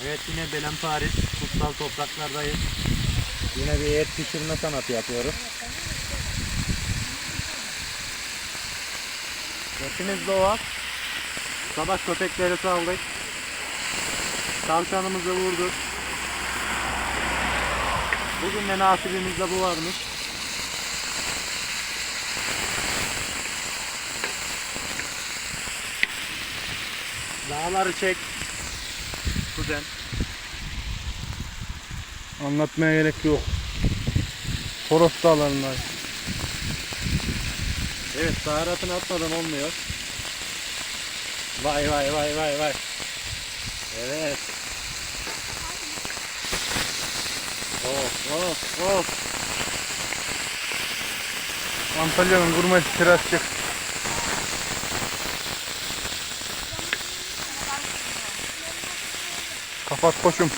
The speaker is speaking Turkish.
Evet yine Belem Paris kutsal topraklardayız. Yine bir et pişirme sanatı yapıyoruz. Etimiz doğal. Sabah köpekleri saldık. Tavşanımızı vurduk. Bugün de nasibimizde bu varmış. Dağları çek. Kuzen. Anlatmaya gerek yok. Toros dağlarındayız. Evet baharatını atmadan olmuyor. Vay vay vay vay vay. Evet. Of of of. Antalya'nın gurme terasçı. Kapat koşum.